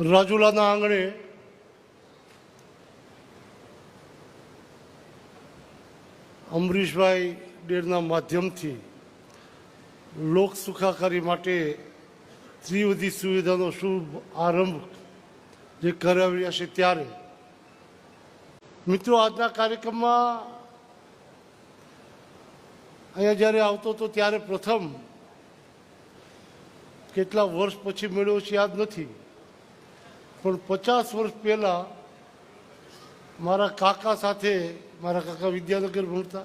રાજુલાના આંગણે અમરીશભાઈ ડેરના માધ્યમથી લોક સુખાકારી માટે ત્રિવધી સુવિધાનો શુભ આરંભ જે કરાવ્યા છે ત્યારે. મિત્રો, આજના કાર્યક્રમમાં અહીંયા જ્યારે આવતો હતો ત્યારે પ્રથમ કેટલા વર્ષ પછી મળ્યો છે યાદ નથી. પણ પચાસ વર્ષ પહેલાં મારા કાકા સાથે મારા કાકા વિદ્યાનગર ભણતા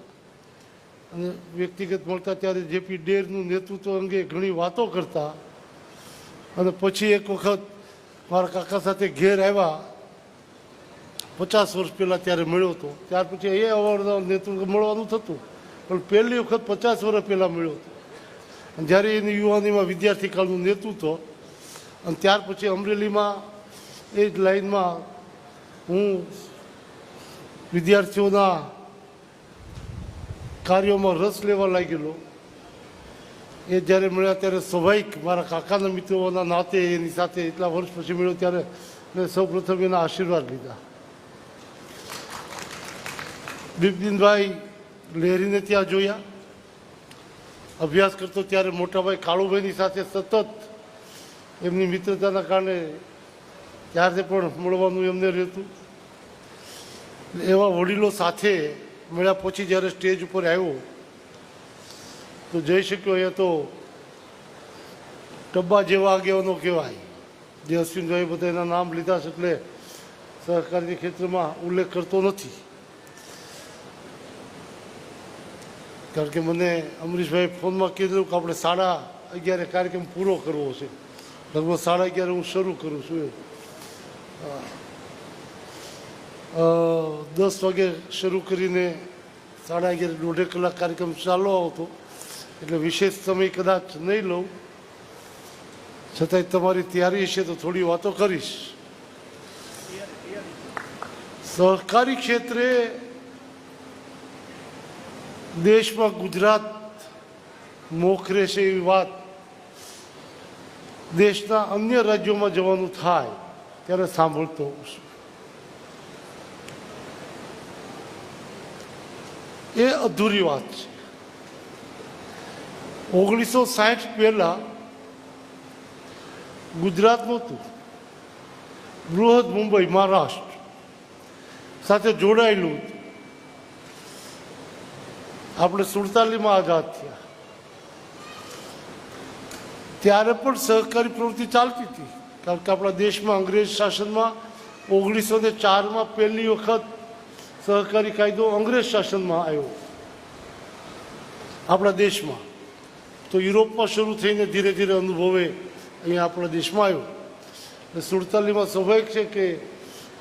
અને વ્યક્તિગત મળતા ત્યારે જેપી ડેરનું નેતૃત્વ અંગે ઘણી વાતો કરતા. અને પછી એક વખત મારા કાકા સાથે ઘેર આવ્યા. પચાસ વર્ષ પહેલાં ત્યારે મળ્યો હતો. ત્યાર પછી એ અવારનવાર નેતૃત્વ મળવાનું થતું. પણ પહેલી વખત પચાસ વર્ષ પહેલાં મળ્યો હતો. અને જ્યારે એની યુવાનીમાં વિદ્યાર્થી કાળનું નેતૃત્વ, અને ત્યાર પછી અમરેલીમાં એ જ લાઈનમાં હું વિદ્યાર્થીઓના કાર્યોમાં રસ લેવા લાગેલો. એ જ્યારે મળ્યા ત્યારે સ્વાભાવિક મારા કાકાના મિત્રોના નાતે એની સાથે એટલા વર્ષ પછી મળ્યો ત્યારે મેં સૌપ્રથમ એના આશીર્વાદ લીધા. બિપિનભાઈ લહેરીને ત્યાં જોયા. અભ્યાસ કરતો ત્યારે મોટાભાઈ કાળુભાઈની સાથે સતત એમની મિત્રતાના કારણે ત્યારે પણ મળવાનું એમને રહેતું એવા વડીલો સાથે મળ્યા પછી જ્યારે સ્ટેજ ઉપર આવ્યો, તો જઈ શક્યો અહીંયા તો ડબ્બા જેવા આગેવાનો કહેવાય. જે અશ્વિનભાઈ બધા એના નામ લીધા છે એટલે સહકારી ક્ષેત્રમાં ઉલ્લેખ કરતો નથી. કારણ કે મને અમરીશભાઈ ફોનમાં કીધું કે આપણે સાડા અગિયારે કાર્યક્રમ પૂરો કરવો છે. લગભગ સાડા અગિયારે હું શરૂ કરું છું એ દસ વાગે શરૂ કરીને સાડા અગિયાર, દોઢેક કલાક કાર્યક્રમ ચાલુ આવતો. એટલે વિશેષ સમય કદાચ નહીં લઉં. છતાંય તમારી તૈયારી છે તો થોડી વાતો કરીશ. સહકારી ક્ષેત્રે દેશમાં ગુજરાત મોખરે છે એવી વાત. દેશના અન્ય રાજ્યોમાં જવાનું થાય. ત્યારે સાંભળતો હોઉં છું એ અધૂરી વાત છે ઓગણીસો સાઠ પહેલા ગુજરાત નહોતું બૃહદ મુંબઈ મહારાષ્ટ્ર સાથે જોડાયેલું હતું આપણે સુડતાલીમાં આઝાદ થયા ત્યારે પણ સહકારી પ્રવૃત્તિ ચાલતી હતી કારણ કે આપણા દેશમાં, અંગ્રેજ શાસનમાં ઓગણીસો ને ચારમાં પહેલી વખત સહકારી કાયદો અંગ્રેજ શાસનમાં આવ્યો. આપણા દેશમાં. તો યુરોપમાં શરૂ થઈને ધીરે ધીરે અનુભવે અહીંયા આપણા દેશમાં આવ્યો. એટલે સુડતાલીમાં સ્વાભાવિક છે કે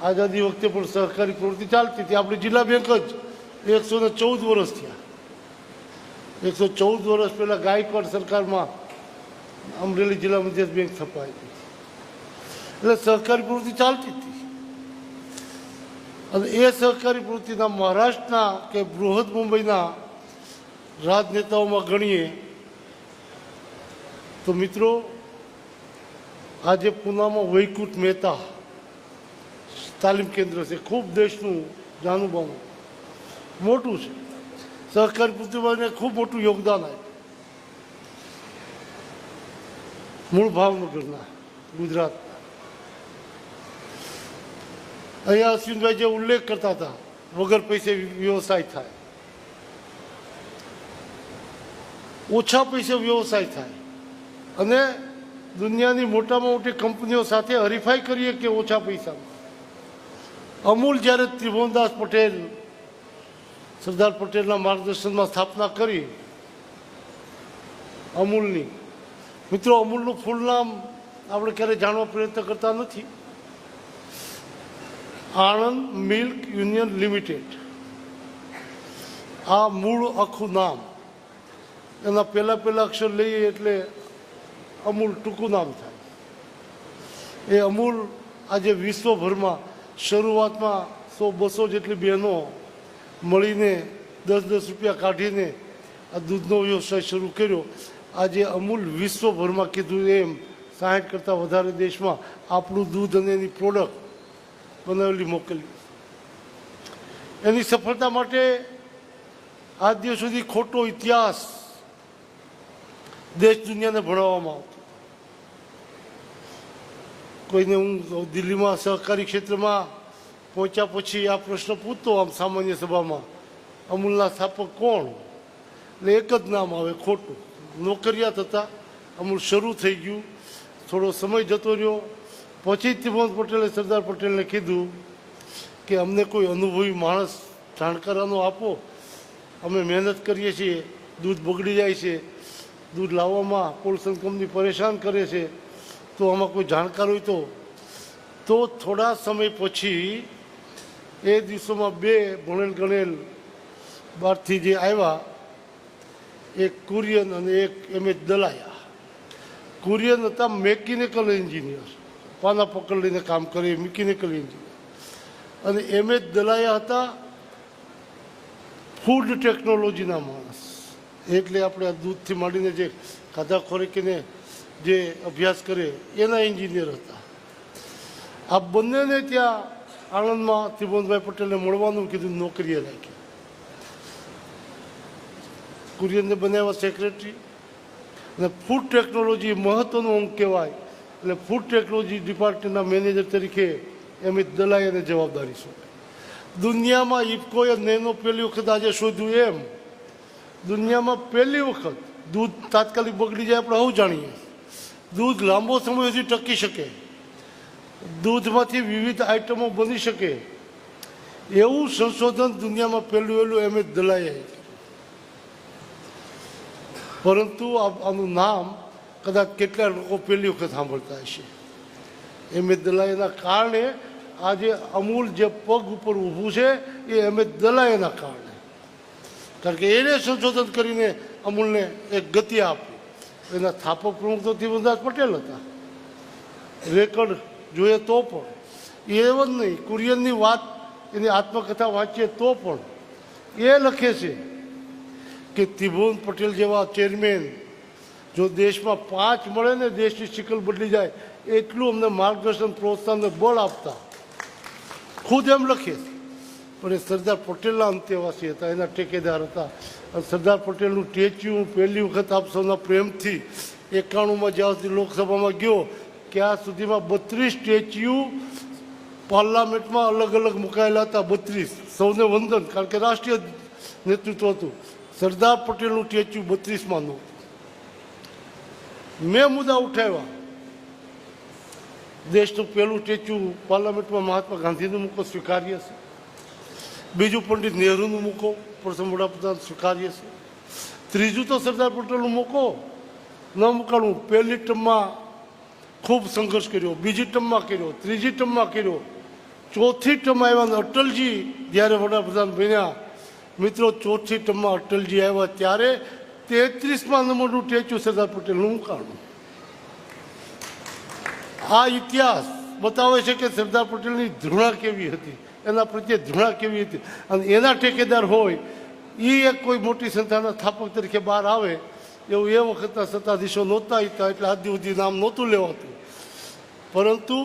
આઝાદી વખતે પણ સહકારી પ્રવૃત્તિ ચાલતી હતી. આપણી જિલ્લા બેંક જ એકસો ને ચૌદ વર્ષ થયા. એકસો ચૌદ વર્ષ પહેલાં ગાયકવાડ સરકારમાં અમરેલી જિલ્લા મધ્યસ્થ બેંક સ્થપાઈ હતી. એટલે સહકારી પ્રવૃત્તિ ચાલતી હતી. અને એ સહકારી પ્રવૃત્તિના મહારાષ્ટ્રના કે બૃહદ મુંબઈના રાજનેતાઓમાં ગણીએ તો મિત્રો, આજે પૂનામાં વૈકુંઠ મહેતા તાલીમ કેન્દ્ર છે. ખૂબ દેશનું જાનું મોટું છે. સહકારી પ્રતિભાને ખૂબ મોટું યોગદાન આપ્યું. મૂળ ભાવનગરના ગુજરાતના અહીંયા અશ્વિનભાઈ જે ઉલ્લેખ કરતા હતા, વગર પૈસે વ્યવસાય થાય. ઓછા પૈસે વ્યવસાય થાય. અને દુનિયાની મોટામાં મોટી કંપનીઓ સાથે હરીફાઈ કરીએ કે ઓછા પૈસામાં? અમૂલ જ્યારે ત્રિભુવનદાસ પટેલ, સરદાર પટેલના માર્ગદર્શનમાં સ્થાપના કરી, અમૂલની. મિત્રો, અમૂલનું ફૂલ નામ આપણે ક્યારેય જાણવા પ્રયત્ન કરતા નથી. Anand milk union limited. આ મૂળ આખું નામ. એના પહેલાં પહેલાં અક્ષર લઈએ એટલે અમૂલ ટૂંકું નામ થાય. એ અમૂલ આજે વિશ્વભરમાં શરૂઆતમાં સો બસો જેટલી બહેનો મળીને દસ દસ રૂપિયા કાઢીને આ દૂધનો વ્યવસાય શરૂ કર્યો. આજે અમૂલ વિશ્વભરમાં કીધું એમ સાઠ કરતાં વધારે દેશમાં આપણું દૂધ અને એની પ્રોડક્ટ બનાવેલી મોકલી. એની સફળતા માટે આજ દિવસ સુધી ખોટો ઇતિહાસ દેશ દુનિયાને ભણાવવામાં આવતો. કોઈને હું દિલ્હીમાં સહકારી ક્ષેત્રમાં પહોંચ્યા પછી આ પ્રશ્ન પૂછતો આમ સામાન્ય સભામાં, અમૂલના સ્થાપક કોણ? એટલે એક જ નામ આવે, ખોટું. નોકરિયાત હતા, અમૂલ શરૂ થઈ ગયું. થોડો સમય જતો રહ્યો. પછી ત્રિભુવન પટેલે સરદાર પટેલને કીધું કે અમને કોઈ અનુભવી માણસ જાણકારાનો આપો. અમે મહેનત કરીએ છીએ, દૂધ બગડી જાય છે, દૂધ લાવવામાં પોલ્યુશન કંપની પરેશાન કરે છે, તો આમાં કોઈ જાણકાર હોય તો? તો થોડા સમય પછી એ દિવસોમાં બે ભણેલ ગણેલ બહારથી જે આવ્યા, એક કુરિયન અને એક એમ એચ દલાયા. કુરિયન હતા મેકેનિકલ એન્જિનિયર. પાના પકડ લઈને કામ કરે મિકેનિકલ એન્જિનિયર અને એમ એચ દલાયા હતા ફૂડ ટેકનોલોજીના માણસ. એટલે આપણે આ દૂધથી માંડીને જે ખાધા ખોરાકીને જે અભ્યાસ કરે, એના એન્જિનિયર હતા. આ બંનેને ત્યાં આણંદમાં ત્રિભુવનભાઈ પટેલને મળવાનું કીધું, નોકરીએ રાખી. કુરિયનને બનાવ્યા સેક્રેટરી અને ફૂડ ટેકનોલોજી મહત્ત્વનો અંગ કહેવાય. એટલે ફૂડ ટેકનોલોજી ડિપાર્ટમેન્ટના મેનેજર તરીકે એમ દલાઈ અને જવાબદારી સોંપી. દુનિયામાં ઇફકોએ નેનો પહેલી વખત આજે શોધ્યું એમ. દુનિયામાં પહેલી વખત દૂધ તાત્કાલિક બગડી જાય આપણે આવું જાણીએ. દૂધ લાંબો સમય સુધી ટકી શકે. દૂધમાંથી વિવિધ આઇટમો બની શકે. એવું સંશોધન દુનિયામાં પહેલું વહેલું એમ જ દલાઈએ પરંતુ આનું નામ કદાચ કેટલા લોકો પહેલી વખત સાંભળતા હશે? એમ એ દલાઈના કારણે આજે અમૂલ જે પગ ઉપર ઊભું છે, એ એમ એ દલાઈના કારણે. કારણ કે એને સંશોધન કરીને અમૂલને એક ગતિ આપી. એના સ્થાપક પ્રમુખ તો ધીમદાસ પટેલ હતા. રેકર્ડ જોઈએ તો પણ. એવું જ નહીં, કુરિયનની વાત, એની આત્મકથા વાંચીએ તો પણ. એ લખે છે કે ત્રિભુવન પટેલ જેવા ચેરમેન જો દેશમાં પાંચ મળે ને દેશની શિકલ બદલી જાય, એટલું અમને માર્ગદર્શન, પ્રોત્સાહન બળ આપતા. ખુદ એમ લખીએ. પણ એ સરદાર પટેલના અંતેવાસી હતા, એના ટેકેદાર હતા. સરદાર પટેલનું સ્ટેચ્યુ પહેલી વખત આપ સૌના પ્રેમથી એકાણુંમાં જ્યાં સુધી લોકસભામાં ગયો, ત્યાં સુધીમાં બત્રીસ સ્ટેચ્યુ પાર્લામેન્ટમાં અલગ અલગ મુકાયેલા હતા, બત્રીસ. સૌને વંદન, કારણ કે રાષ્ટ્રીય નેતૃત્વ હતું. સરદાર પટેલનું સ્ટેચ્યુ બત્રીસમાં નહોતું. મેં મુદ્દા ઉઠાવ્યા. દેશનું પહેલું સ્ટેચ્યુ પાર્લામેન્ટમાં મહાત્મા ગાંધીનું મૂકો, સ્વીકાર્ય છે. બીજું પંડિત નહેરુનું મૂકો, પ્રથમ વડાપ્રધાન સ્વીકાર્ય છે. ત્રીજું તો સરદાર પટેલનું મૂકો. ન મૂકાણું. પહેલી ટર્મમાં ખૂબ સંઘર્ષ કર્યો, બીજી ટર્મમાં કર્યો, ત્રીજી ટર્મમાં કર્યો. ચોથી ટર્મમાં આવ્યા અટલજી જ્યારે વડાપ્રધાન બન્યા, મિત્રો ચોથી ટર્મમાં અટલજી આવ્યા ત્યારે તેત્રીસમાં નંબરનું સ્ટેચ્યુ સરદાર પટેલનું મૂકાણું આ ઇતિહાસ બતાવે છે કે સરદાર પટેલની ધૃણા કેવી હતી, એના પ્રત્યે ધૃણા કેવી હતી, અને એના ઠેકેદાર હોય એ એક કોઈ મોટી સંસ્થાના સ્થાપક તરીકે બહાર આવે, એવું એ વખતના સત્તાધીશો નહોતા હતા એટલે આજ સુધી નામ નહોતું લેવાતું. પરંતુ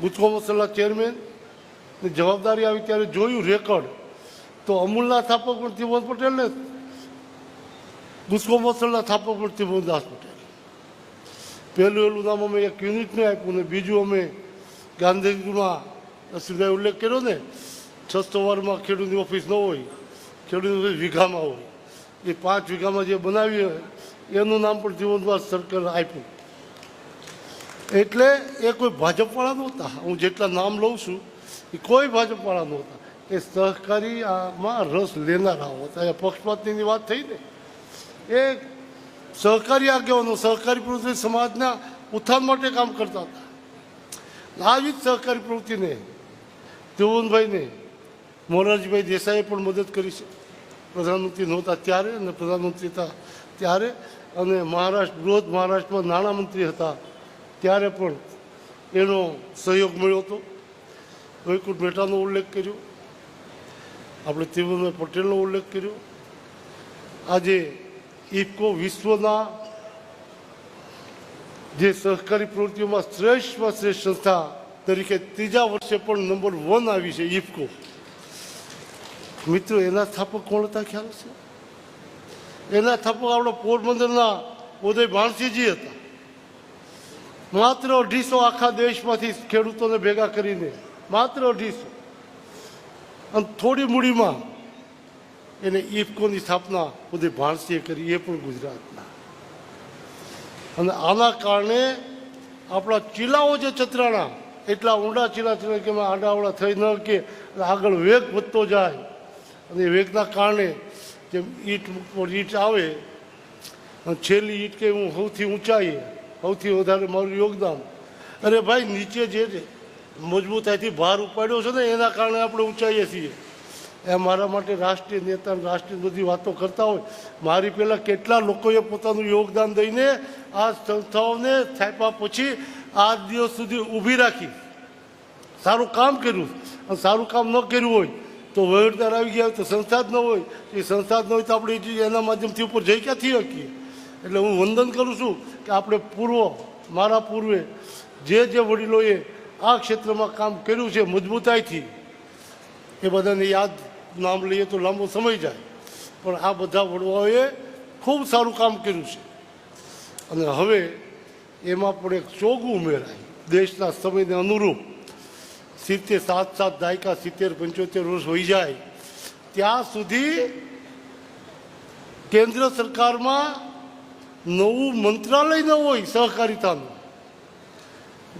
ગુજકો મસલના ચેરમેનની જવાબદારી આવી ત્યારે જોયું રેકોર્ડ, તો અમૂલના સ્થાપક પણ ત્રિભુવન પટેલ ને ગુજકો મસલ્લા સ્થાપક ત્રિભુવનદાસ પટેલ પહેલું એલું નામ અમે એક યુનિટને આપ્યું ને બીજું અમે ગાંધીમાં અશ્વિનભાઈ ઉલ્લેખ કર્યો ને છસો વારમાં ખેડૂતની ઓફિસ ન હોય ખેડૂતની વીઘામાં હોય એ પાંચ વીઘામાં જે બનાવી હોય એનું નામ પણ જીવનદાસ સરકાર આપ્યું એટલે એ કોઈ ભાજપવાળા નહોતા હું જેટલા નામ લઉં છું એ કોઈ ભાજપવાળા નહોતા એ સહકારી આમાં રસ લેનારા હતા એ પક્ષપાતની વાત થઈ ને એ સહકારી આગેવાનો, સહકારી પ્રવૃત્તિ સમાજના ઉત્થાન માટે કામ કરતા હતા. આવી જ સહકારી પ્રવૃત્તિને દેવનભાઈને મોરારજીભાઈ દેસાઈએ પણ મદદ કરી છે. પ્રધાનમંત્રી નહોતા ત્યારે અને પ્રધાનમંત્રી હતા ત્યારે અને મહારાષ્ટ્ર, બૃહદ મહારાષ્ટ્રમાં નાણામંત્રી હતા ત્યારે પણ એનો સહયોગ મળ્યો હતો. વૈકુંઠ મેટાનો ઉલ્લેખ કર્યો. આપણે ત્રિભુવનભાઈ પટેલનો ઉલ્લેખ કર્યો. આજે ઇફકો વિશ્વના જે સહકારી પ્રવૃત્તિઓમાં શ્રેષ્ઠમાં શ્રેષ્ઠ સંસ્થા તરીકે ત્રીજા વર્ષે પણ નંબર વન આવી છે ઇફકો મિત્રો, એના સ્થાપક કોણ હતા? ખ્યાલ છે એના સ્થાપક આપણા પોરબંદરના ઉદય ભાણસીજી હતા. માત્ર અઢીસો આખા દેશમાંથી ખેડૂતોને ભેગા કરીને, માત્ર અઢીસો. અને થોડી મૂડીમાં એને ઇફકોની સ્થાપના? ઉદય ભાણસીએ કરી, એ પણ ગુજરાતના. અને આના કારણે આપણા ચીલાઓ જે ચતરાણા, એટલા ઊંડા ચીલા ચીલા કે આડાવડા થઈ ન કે આગળ વેગ વધતો જાય. અને વેગના કારણે જેમ ઈંટ ઈંટ આવે છેલ્લી ઈંટ કે હું સૌથી ઊંચાઈએ, સૌથી વધારે મારું યોગદાન. અરે ભાઈ, નીચે જે મજબૂતાઈથી ભાર ઉપાડ્યો છે ને, એના કારણે આપણે ઊંચાઈએ છીએ. એ મારા માટે રાષ્ટ્રીય નેતા રાષ્ટ્રીય બધી વાતો કરતા હોય. મારી પહેલાં કેટલા લોકોએ પોતાનું યોગદાન દઈને આ સંસ્થાઓને સ્થાપ્યા પછી આ દિવસ સુધી ઊભી રાખી. સારું કામ કર્યું. અને સારું કામ ન કર્યું હોય તો વહીવટદાર આવી ગયા હોય તો સંસ્થા જ ન હોય. એ સંસ્થા જ ન હોય તો આપણે એના માધ્યમથી ઉપર જઈ ક્યાંથી શકીએ? એટલે હું વંદન કરું છું કે આપણે પૂર્વ, મારા પૂર્વે જે જે વડીલોએ આ ક્ષેત્રમાં કામ કર્યું છે મજબૂતાઈથી, એ બધાને યાદ નામ લઈએ તો લાંબો સમય જાય. પણ આ બધા વડવાઓએ ખૂબ સારું કામ કર્યું છે. અને હવે એમાં પણ એક ચોગું ઉમેરાય. દેશના સમયને અનુરૂપ સિત્તેર, સાત સાત દાયકા, સિત્તેર, પંચોતેર વર્ષ હોઈ જાય. ત્યાં સુધી કેન્દ્ર સરકારમાં નવું મંત્રાલય ન હોય સહકારિતાનું.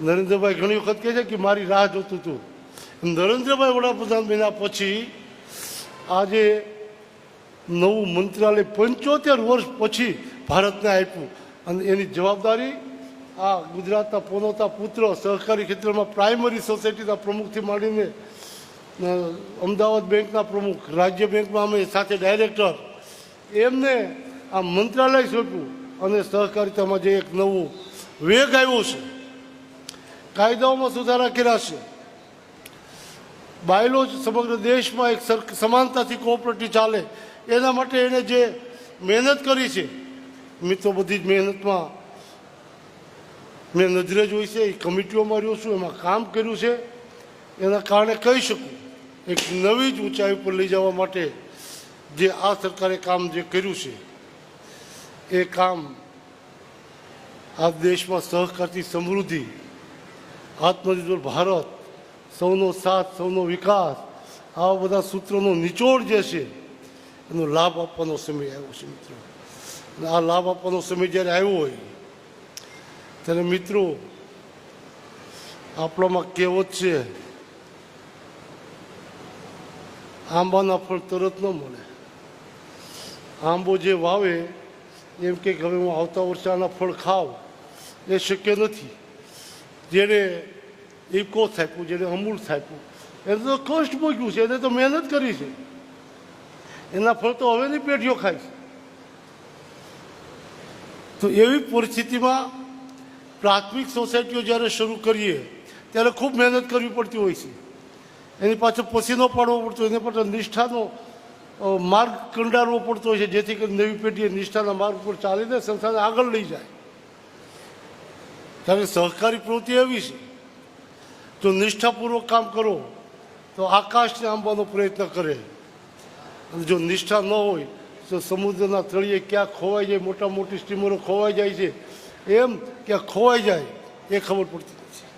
નરેન્દ્રભાઈ ઘણી વખત કહે છે કે મારી રાહ જોતું હતું. નરેન્દ્રભાઈ વડાપ્રધાન બન્યા પછી આજે નવું મંત્રાલય પંચોતેર વર્ષ પછી ભારતને આપ્યું. અને એની જવાબદારી આ ગુજરાતના પોનોતા પુત્ર સહકારી ક્ષેત્રમાં પ્રાઇમરી સોસાયટીના પ્રમુખથી માંડીને અમદાવાદ બેંકના પ્રમુખ, રાજ્ય બેંકમાં અમે સાથે ડાયરેક્ટર એમને આ મંત્રાલય સોંપ્યું અને સહકારિતામાં જે એક નવું વેગ આવ્યો છે, કાયદાઓમાં સુધારા કર્યા છે. બાયલો જ સમગ્ર દેશમાં એક સમાનતાથી કોઓપરેટિવ ચાલે. એના માટે એણે જે મહેનત કરી છે મિત્રો બધી જ મહેનતમાં મેં નજરે જોઈ છે, એ કમિટીઓમાં રહ્યો છું, એમાં કામ કર્યું છે. એના કારણે કહી શકું, એક નવી જ ઊંચાઈ ઉપર લઈ જવા માટે જે આ સરકારે કામ જે કર્યું છે, એ કામ આ દેશમાં સહકારથી સમૃદ્ધિ, આત્મનિર્ભર ભારત સૌનો સાથ, સૌનો વિકાસ, આવા બધા સૂત્રોનો નિચોડ જે છે, એનો લાભ આપવાનો સમય આવ્યો છે મિત્રો. આ લાભ આપવાનો સમય જ્યારે આવ્યો હોય, ત્યારે મિત્રો, આપણામાં કહેવત છે, આંબાના ફળ તરત ન મળે. આંબો જે વાવે, એમ કે હવે હું આવતા વર્ષે આના ફળ ખાવ, એ શક્ય નથી. જેણે ઇકો થાપ્યું જેને અમૂલ થાપ્યું. એને તો કષ્ટ મૂક્યું છે એને તો મહેનત કરી છે. એના ફળ તો હવેની પેઢીઓ ખાય છે. તો એવી પરિસ્થિતિમાં પ્રાથમિક સોસાયટીઓ જ્યારે શરૂ કરીએ, ત્યારે ખૂબ મહેનત કરવી પડતી હોય છે. એની પાછળ પસીનો પાડવો પડતો, એની પાછળ નિષ્ઠાનો માર્ગ કંડારવો પડતો હોય છે, જેથી કરી નવી પેઢી નિષ્ઠાના માર્ગ પર ચાલીને સંસ્થાને આગળ લઈ જાય. ત્યારે સહકારી પ્રવૃત્તિ એવી છે. જો નિષ્ઠાપૂર્વક કામ કરો તો આકાશને આંબવાનો પ્રયત્ન કરે અને જો નિષ્ઠા ન હોય તો સમુદ્રના તળિયે ક્યાં ખોવાઈ જાય મોટા મોટી સ્ટીમરો ખોવાઈ જાય છે એમ ક્યાં ખોવાઈ જાય એ ખબર પડતી નથી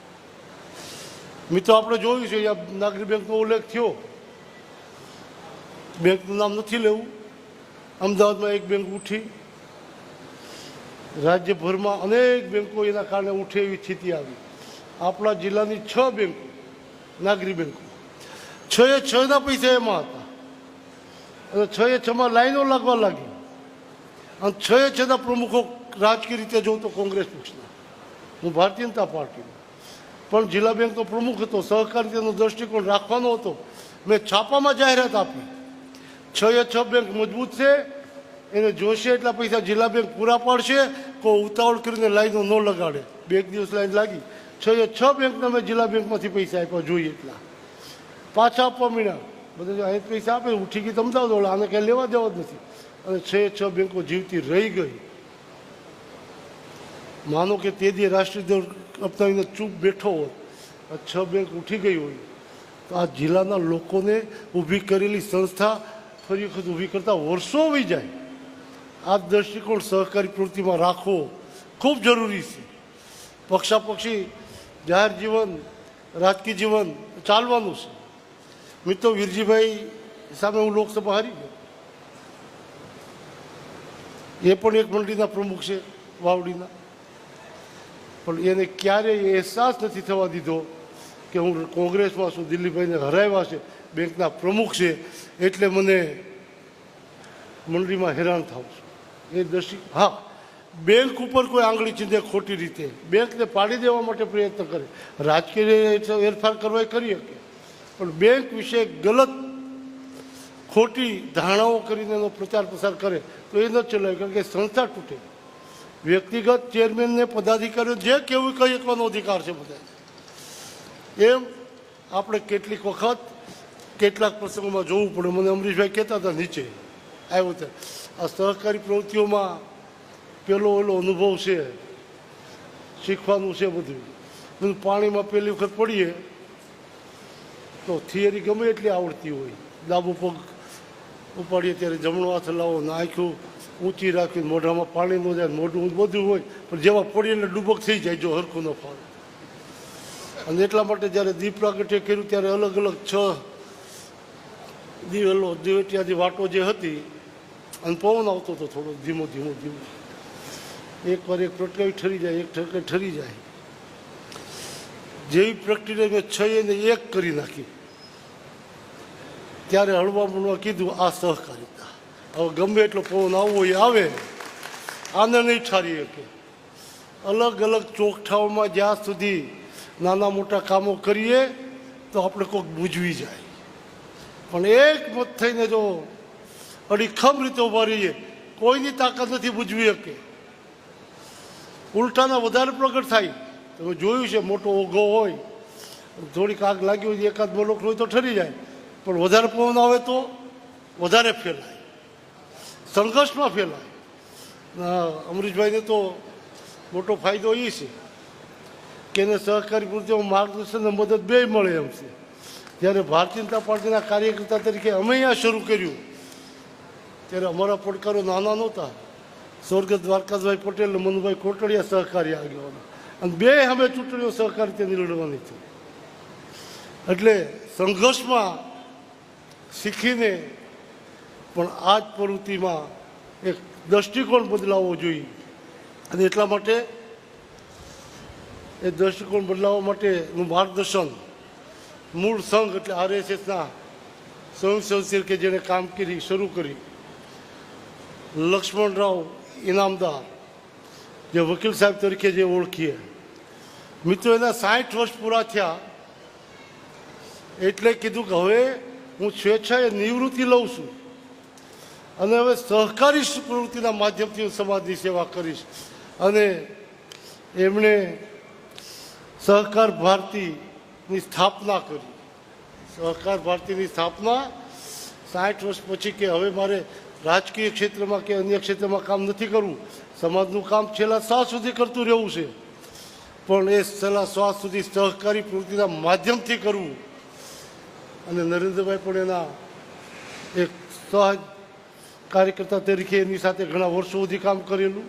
મિત્રો આપણે જોયું છે અહીંયા નાગરિક બેંકનો ઉલ્લેખ થયો બેંકનું નામ નથી લેવું અમદાવાદમાં એક બેંક ઉઠી રાજ્યભરમાં અનેક બેંકો એના કારણે ઉઠે એવી સ્થિતિ આવી આપણા જિલ્લાની છ બેંકો, નાગરી બેંકો. છ એ છના પૈસા એમાં હતા. અને છ એ છમાં લાઈનો લાગવા લાગી. અને છ એ છના પ્રમુખો રાજકીય રીતે જોઉં તો કોંગ્રેસ પક્ષના. હું ભારતીય જનતા પાર્ટીનો. પણ જિલ્લા બેંકનો પ્રમુખ હતો સહકારિતાનો દૃષ્ટિકોણ રાખવાનો હતો. મેં છાપામાં જાહેરાત આપી. છ એ છ બેંક મજબૂત છે, એને જોશે એટલા પૈસા જિલ્લા બેંક પૂરા પાડશે, કોઈ ઉતાવળ કરીને લાઈનો ન લગાડે. બે દિવસ લાઈન લાગી. છ છ બેંકને મેં જિલ્લા બેંકમાંથી પૈસા આપ્યા, જોઈએ એટલા. પાછા આપવા મળ્યા બધા અહીં પૈસા આપે ઉઠી ગઈ અમદાવાદ ઓળા આને ક્યાંય લેવા દેવા જ નથી. અને છ છ બેંકો જીવતી રહી ગઈ. માનો કે તે દી રાષ્ટ્રીય અપનાવીને ચૂપ બેઠો હોત આ છ બેંક ઉઠી ગઈ હોય, તો આ જિલ્લાના લોકોને ઊભી કરેલી સંસ્થા ફરી વખત ઊભી કરતા વર્ષો વહી જાય. આ દ્રષ્ટિકોણ સહકારી પ્રવૃત્તિમાં રાખવો ખૂબ જરૂરી છે. પક્ષાપક્ષી જાહેર જીવન, રાજકીય જીવન ચાલવાનું છે. મિત્રો વીરજીભાઈ સામે હું લોકસભા હારી ગયો. એ પણ એક મંડળીના પ્રમુખ છે, વાવડીના. પણ એને ક્યારેય અહેસાસ નથી થવા દીધો કે હું કોંગ્રેસમાં છું, દિલ્હીભાઈને હરાવ્યા છે, બેંકના પ્રમુખ છે, એટલે મને મંડળીમાં હેરાન થાઉં છું. એ દ્રષ્ટિ હા. બેંક ઉપર કોઈ આંગળી ચીંધે ખોટી રીતે. બેંકને પાડી દેવા માટે પ્રયત્ન કરે. રાજકીય ફેરફાર કરવા એ કરી શકે પણ બેંક વિશે ગલત, ખોટી ધારણાઓ કરીને એનો પ્રચાર પ્રસાર કરે, તો એ ન ચલાવે, કારણ કે સંસ્થા તૂટે. વ્યક્તિગત ચેરમેનને પદાધિકારીઓ જે કેવું કહી શકવાનો અધિકાર છે બધા. એમ આપણે કેટલીક વખત કેટલાક પ્રસંગોમાં જોવું પડે. મને અમરીશભાઈ કહેતા હતા નીચે. આવ્યો ત્યાં આ સહકારી પ્રવૃત્તિઓમાં પેલો ઓલો અનુભવ છે, શીખવાનું છે બધું. પાણીમાં પહેલી વખત પડીએ, તો થિયરી ગમે એટલી આવડતી હોય. ડાબુ પગ ઉપાડીએ ત્યારે જમણો હાથ લાવો, નાખ્યું, ઊંચી રાખી મોઢામાં પાણી ન જાય, મોઢું બધું હોય, પણ જેવા પડીએ એટલે ડૂબક થઈ જાય જો હરખું ન ફાવે અને એટલા માટે જ્યારે દીપ પ્રાગટ્ય કર્યું ત્યારે અલગ અલગ છ દિવેલો દિવેટિયાની વાટો જે હતી, અને પવન આવતો હતો થોડો ધીમો ધીમો ધીમો. એકવાર એક પ્રટકાવી ઠરી જાય, એક ઠરકે ઠરી જાય. જેવી પ્રક્રિયા મેં છ એને એક કરી નાખી. ત્યારે હળવા મળવા કીધું, આ સહકારિતા. હવે ગમે એટલો પવન આવવો એ આવે, આને નહીં ઠારી શકે. અલગ અલગ ચોકઠાઓમાં જ્યાં સુધી નાના મોટા કામો કરીએ, તો આપણે કોઈક બૂજવી જાય. પણ એક મત થઈને જો અડીખમ રીતે ઊભા રહીએ, કોઈની તાકાત નથી બૂજવી શકે. ઉલટાના વધારે પ્રગટ થાય. તમે જોયું છે, મોટો ઓઘો હોય, થોડીક આગ લાગી હોય, એકાદ લોકો હોય તો ઠરી જાય. પણ વધારે પવન આવે તો વધારે ફેલાય. સંઘર્ષમાં ફેલાય. અમરીશભાઈને તો મોટો ફાયદો એ છે કે એને સહકારી પ્રવૃત્તિઓમાં માર્ગદર્શન અને મદદ બે મળે એમ છે. જ્યારે ભારતીય જનતા પાર્ટીના કાર્યકર્તા તરીકે અમે અહીંયા શરૂ કર્યું, ત્યારે અમારા પડકારો નાના નહોતા. સ્વર્ગસ્થ દ્વારકાભાઈ પટેલ અને મનુભાઈ કોટડિયા સહકારી આગેવાનો. અને બે અમે ચૂંટણીઓ સહકારી તેની લડવાની હતી એટલે સંઘર્ષમાં શીખીને પણ આ જ પ્રવૃત્તિમાં એક દૃષ્ટિકોણ બદલાવવો જોઈએ. અને એટલા માટે એ દૃષ્ટિકોણ બદલાવવા માટેનું માર્ગદર્શન મૂળ સંઘ એટલે આરએસએસના સ્વયંસેવક કે જેણે કામગીરી શરૂ કરી. લક્ષ્મણરાવ ઇનામદાર જે વકીલ સાહેબ તરીકે જે ઓળખીએ મિત્રો એના સાઠ વર્ષ પૂરા થયા એટલે કીધું કે હવે હું સ્વેચ્છાએ નિવૃત્તિ લઉં છું અને હવે સહકારી પ્રવૃત્તિના માધ્યમથી હું સમાજની સેવા કરીશ અને એમણે સહકાર ભારતીની સ્થાપના કરી સહકાર ભારતીની સ્થાપના સાઠ વર્ષ પછી કે હવે મારે રાજકીય ક્ષેત્રમાં કે અન્ય ક્ષેત્રમાં કામ નથી કરવું. સમાજનું કામ છેલ્લા શ્વાસ સુધી કરતું રહેવું છે. પણ એ છેલ્લા શ્વાસ સુધી સહકારી પ્રવૃત્તિના માધ્યમથી કરવું. અને નરેન્દ્રભાઈ પણ એના એક સહજ કાર્યકર્તા તરીકે એની સાથે ઘણા વર્ષો સુધી કામ કરેલું.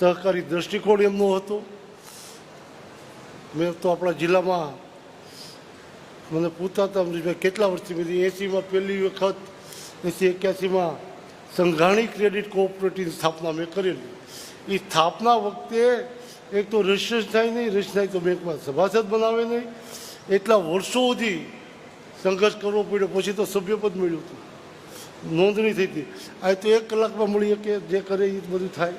સહકારી દ્રષ્ટિકોણ એમનો હતો. મેં તો આપણા જિલ્લામાં મને પૂછતા હતા કેટલા વર્ષથી? મેં એસીમાં પહેલી વખત, એસી એક્યાસીમાં સંઘાણી ક્રેડિટ કોઓપરેટિવની સ્થાપના મેં કરેલી. એ સ્થાપના વખતે એક તો રજિસ્ટ્રેશન થાય નહીં રજિસ્ટર થાય તો બેંકમાં સભાસદ બનાવે નહીં. એટલા વર્ષો સુધી સંઘર્ષ કરવો પડ્યો, પછી તો સભ્યપદ મળ્યું હતું. નોંધણી થઈ હતી. આ તો એક કલાકમાં મળી શકે, જે કરે એ બધું થાય.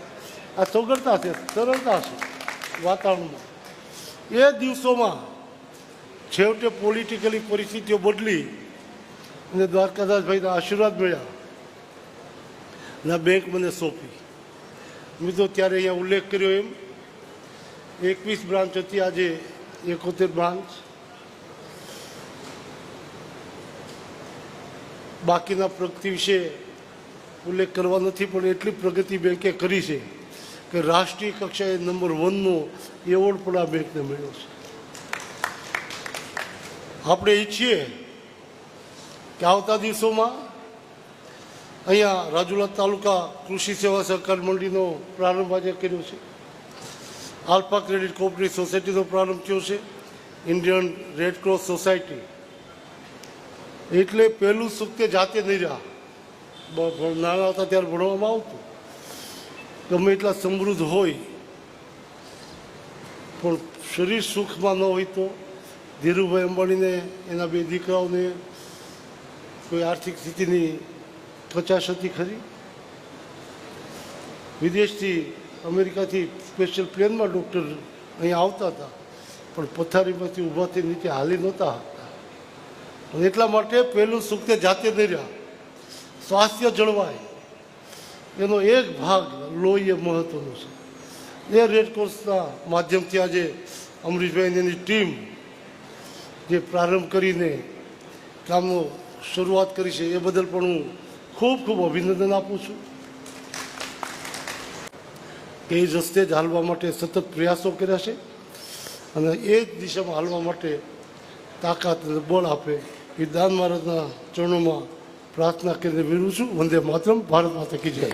આ સગળતા છે, સરળતા છે વાતાવરણમાં. એ દિવસોમાં છેવટે પોલિટિકલી પરિસ્થિતિઓ બદલી અને દ્વારકાદાસભાઈના આશીર્વાદ મળ્યા. અને બેંક મને સોંપી. મિત્રો, ત્યારે અહીંયા ઉલ્લેખ કર્યો એમ, એકવીસ બ્રાન્ચ હતી આજે એકોતેર બ્રાન્ચ બાકીના પ્રગતિ વિશે ઉલ્લેખ કરવા નથી, પણ એટલી પ્રગતિ બેંકે કરી છે કે રાષ્ટ્રીય કક્ષાએ નંબર વનનો એવોર્ડ પણ આ બેંકને મળ્યો છે. આપણે ઈચ્છીએ કે આવતા દિવસોમાં અહીંયા રાજુલા તાલુકા કૃષિ સેવા સહકાર મંડળીનો પ્રારંભ આજે કર્યો છે. આલ્ફા ક્રેડિટ કોઓપરેટિવ સોસાયટીનો પ્રારંભ થયો છે. Indian red cross society. એટલે પહેલું સુખ તે જાતે નહીં રહ્યા. નાના હતા ત્યારે ભણવામાં આવતું. ગમે એટલા સમૃદ્ધ હોય, પણ શરીર સુખમાં ન હોય તો ધીરુભાઈ અંબાણીને, એના બે દીકરાઓને કોઈ આર્થિક સ્થિતિની કચાશ હતી ખરી? વિદેશથી અમેરિકાથી સ્પેશિયલ પ્લેનમાં ડૉક્ટર અહીંયા આવતા હતા. પણ પથારીમાંથી ઊભાથી નીચે હાલી નહોતા હતા એટલા માટે પહેલું સુખ તે જાતે નહીં રહ્યા. સ્વાસ્થ્ય જળવાય. એનો એક ભાગ લોહી એ મહત્વનો છે. એ રેડક્રોસના માધ્યમથી આજે અમરીશભાઈ એની ટીમ જે પ્રારંભ કરીને કામનો શરૂઆત કરી છે, એ બદલ પણ હું ખૂબ ખૂબ અભિનંદન આપું છું. એ એ રસ્તે જ હાલવા માટે સતત પ્રયાસો કર્યા છે અને એ જ દિશામાં હાલવા માટે તાકાત અને બળ આપે એ દાન મહારાજના ચરણોમાં પ્રાર્થના કરીને વિરું છું. વંદે માતરમ. ભારત માતા કી જય.